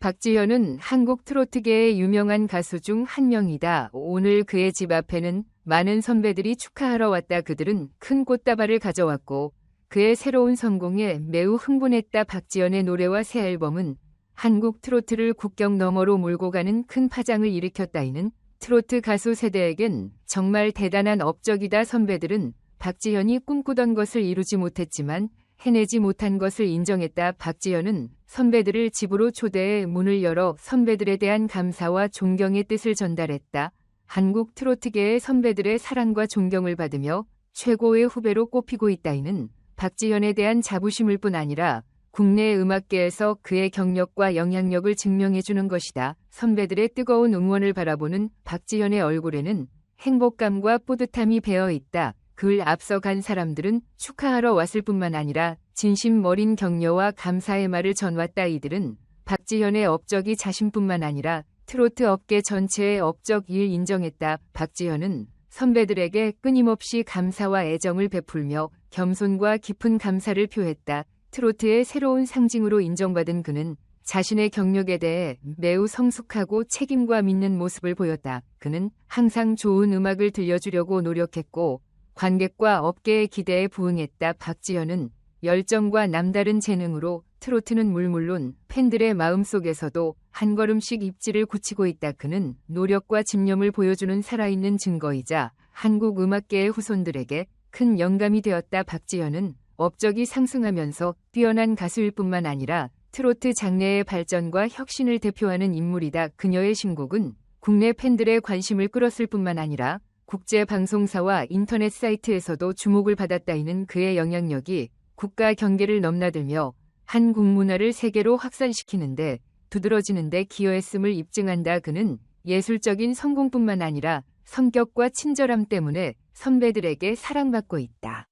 박지현은 한국 트로트계의 유명한 가수 중 한 명이다. 오늘 그의 집 앞에는 많은 선배들이 축하하러 왔다. 그들은 큰 꽃다발을 가져왔고 그의 새로운 성공에 매우 흥분했다. 박지현의 노래와 새 앨범은 한국 트로트를 국경 너머로 몰고 가는 큰 파장을 일으켰다. 이는 트로트 가수 세대에겐 정말 대단한 업적이다. 선배들은 박지현이 꿈꾸던 것을 이루지 못했지만 해내지 못한 것을 인정했다. 박지현은 선배들을 집으로 초대해 문을 열어 선배들에 대한 감사와 존경의 뜻을 전달했다. 한국 트로트계의 선배들의 사랑과 존경을 받으며 최고의 후배로 꼽히고 있다이는 박지현에 대한 자부심일 뿐 아니라 국내 음악계에서 그의 경력과 영향력을 증명해주는 것이다. 선배들의 뜨거운 응원을 바라보는 박지현의 얼굴에는 행복감과 뿌듯함이 배어 있다. 그를 앞서 간 사람들은 축하하러 왔을 뿐만 아니라 진심 어린 격려와 감사의 말을 전왔다. 이들은 박지현의 업적이 자신뿐만 아니라 트로트 업계 전체의 업적 일 인정했다. 박지현은 선배들에게 끊임없이 감사와 애정을 베풀며 겸손과 깊은 감사를 표했다. 트로트의 새로운 상징으로 인정받은 그는 자신의 경력에 대해 매우 성숙하고 책임과 믿는 모습을 보였다. 그는 항상 좋은 음악을 들려주려고 노력했고 관객과 업계의 기대에 부응했다. 박지현은 열정과 남다른 재능으로 트로트는 물물론 팬들의 마음속에서도 한 걸음씩 입지를 굳히고 있다. 그는 노력과 집념을 보여주는 살아있는 증거이자 한국 음악계의 후손들에게 큰 영감이 되었다. 박지현은 업적이 상승하면서 뛰어난 가수일 뿐만 아니라 트로트 장르의 발전과 혁신을 대표하는 인물이다. 그녀의 신곡은 국내 팬들의 관심을 끌었을 뿐만 아니라 국제 방송사와 인터넷 사이트에서도 주목을 받았다이는 그의 영향력이 국가 경계를 넘나들며 한국 문화를 세계로 확산시키는데 두드러지는데 기여했음을 입증한다. 그는 예술적인 성공뿐만 아니라 성격과 친절함 때문에 선배들에게 사랑받고 있다.